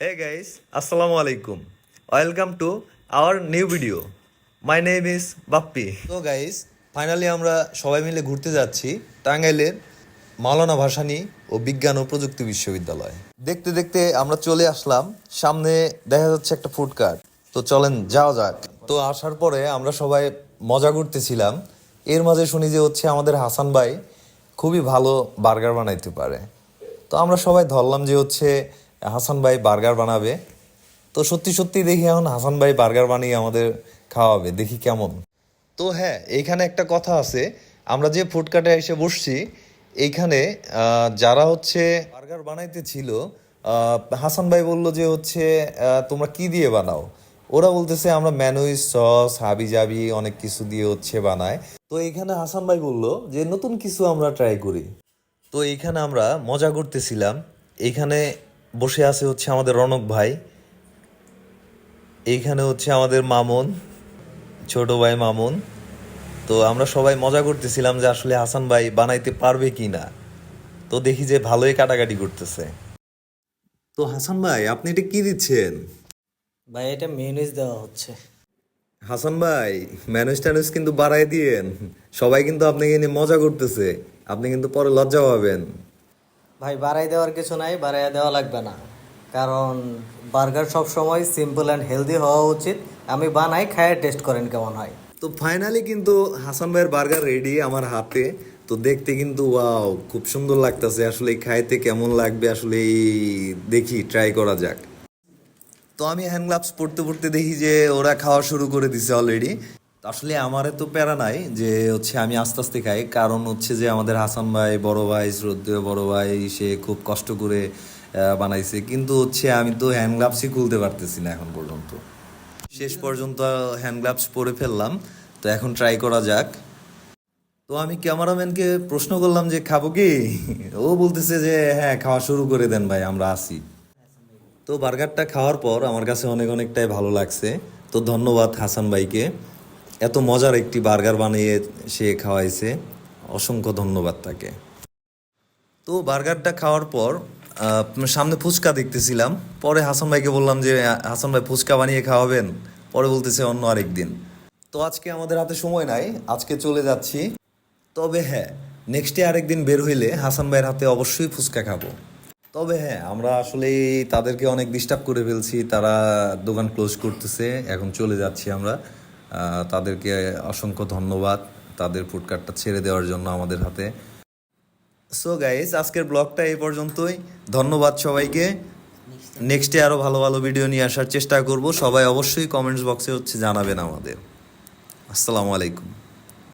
Hey guys, Assalamu alaikum. Welcome to our new video. My name is Bappi. তো guys finally আমরা সবাই মিলে ঘুরতে যাচ্ছি টাঙ্গাইলের মাওলানা ভাসানী ও বিজ্ঞান ও প্রযুক্তি বিশ্ববিদ্যালয় দেখতে দেখতে আমরা চলে আসলাম সামনে দেখা যাচ্ছে একটা ফুড কার্ট তো চলেন যাওয়া যাক তো আসার পরে আমরা সবাই মজা করতেছিলাম এর মাঝে শুনি যে হচ্ছে আমাদের হাসান ভাই খুবই ভালো বার্গার বানাইতে পারে তো আমরা সবাই ধরলাম যে হচ্ছে হাসান ভাই বার্গার বানাবে। তো সত্যি সত্যি দেখি এখন হাসান ভাই বার্গার বানিয়ে আমাদের খাওয়াবে, দেখি কেমন। তো হ্যাঁ এইখানে একটা কথা আছে, আমরা যে ফুডকার্টে এসে বসছি এইখানে যারা হচ্ছে বার্গার বানাইতে ছিল হাসান ভাই বলল যে হচ্ছে তোমরা কি দিয়ে বানাও? ওরা বলতেছে আমরা ম্যানুইজ সস হাবি জাবি অনেক কিছু দিয়ে হচ্ছে বানায়। তো এইখানে হাসান ভাই বলল যে নতুন কিছু আমরা ট্রাই করি। তো এইখানে আমরা মজা করতেছিলাম। এইখানে বসে আছে হচ্ছে আমাদের রনক ভাই। এইখানে হচ্ছে আমাদের মামুন ছোট ভাই মামুন। তো আমরা সবাই মজা করতেছিলাম যে আসলে হাসান ভাই বানাইতে পারবে কি না তো দেখি যে ভালোই কাটাকাটি করতেছে। তো হাসান ভাই আপনি এটা কি দিচ্ছেন? ভাই এটা মেয়নিজ দেওয়া হচ্ছে। হাসান ভাই ম্যানেজ ট্যানেজ কিন্তু বাড়াই দিয়েন। সবাই কিন্তু আপনাকে নিয়ে মজা করতেছে। আপনি কিন্তু পরে লজ্জা পাবেন। ভাই, বাড়াই দেওয়ার কিছু নাই বাড়াই দেওয়া লাগবে না। কারণ বার্গার সব সময় সিম্পল অ্যান্ড হেলদি হওয়া উচিত। আমি বানাই খায় টেস্ট করেন কেমন হয়। তো ফাইনালি কিন্তু হাসান ভাইয়ের বার্গার রেডি আমার হাতে। তো দেখতে কিন্তু ওয়াও খুব সুন্দর লাগতেছে। আসলে খাইতে কেমন লাগবে আসলে দেখি ট্রাই করা যাক। তো আমি হ্যান্ড গ্লাভস পরতে পরতে দেখি যে ওরা খাওয়া শুরু করে দিছে অলরেডি আসলে আমার তো প্যারা নাই যে হচ্ছে আমি আস্তে আস্তে খাই। কারণ হচ্ছে যে আমাদের হাসান ভাই বড় ভাই, শ্রদ্ধেয় বড় ভাই, সে খুব কষ্ট করে বানাইছে। কিন্তু হচ্ছে আমি তো হ্যান্ড গ্লাভসই খুলতে পারতেছি না এখন পর্যন্ত। শেষ পর্যন্ত হ্যান্ড গ্লাভস পরে ফেললাম। তো এখন ট্রাই করা যাক। তো আমি ক্যামেরাম্যানকে প্রশ্ন করলাম যে, খাব কি? ও বলতেছে যে হ্যাঁ খাওয়া শুরু করে দেন ভাই, আমরা আসি। তো বার্গারটা খাওয়ার পর আমার কাছে অনেক অনেকটাই ভালো লাগছে। তো ধন্যবাদ হাসান ভাইকে। এত মজার একটি বার্গার বানিয়ে সে খাওয়াইছে। অসংখ্য ধন্যবাদ তাকে। তো বার্গারটা খাওয়ার পর সামনে ফুচকা দেখতেছিলাম। পরে হাসান ভাইকে বললাম যে, হাসান ভাই, ফুচকা বানিয়ে খাওয়াবেন? পরে বলতেছে, অন্য আরেক দিন তো আজকে আমাদের হাতে সময় নাই। আজকে চলে যাচ্ছি। তবে হ্যাঁ নেক্সট আরেকদিন বের হইলে হাসান ভাইয়ের হাতে অবশ্যই ফুচকা খাব। তবে হ্যাঁ আমরা আসলে তাদেরকে অনেক ডিস্টার্ব করে ফেলছি। তারা দোকান ক্লোজ করতেছে। এখন চলে যাচ্ছি আমরা। তাদেরকে অসংখ্য ধন্যবাদ তাদের ফুডকার্টটা ছেড়ে দেওয়ার জন্য আমাদের হাতে। সো গাইজ আজকের ব্লগটা এই পর্যন্তই। ধন্যবাদ সবাইকে। নেক্সটে আরও ভালো ভালো ভিডিও নিয়ে আসার চেষ্টা করব। সবাই অবশ্যই কমেন্টস বক্সে হচ্ছে জানাবেন আমাদের। আসসালামু আলাইকুম।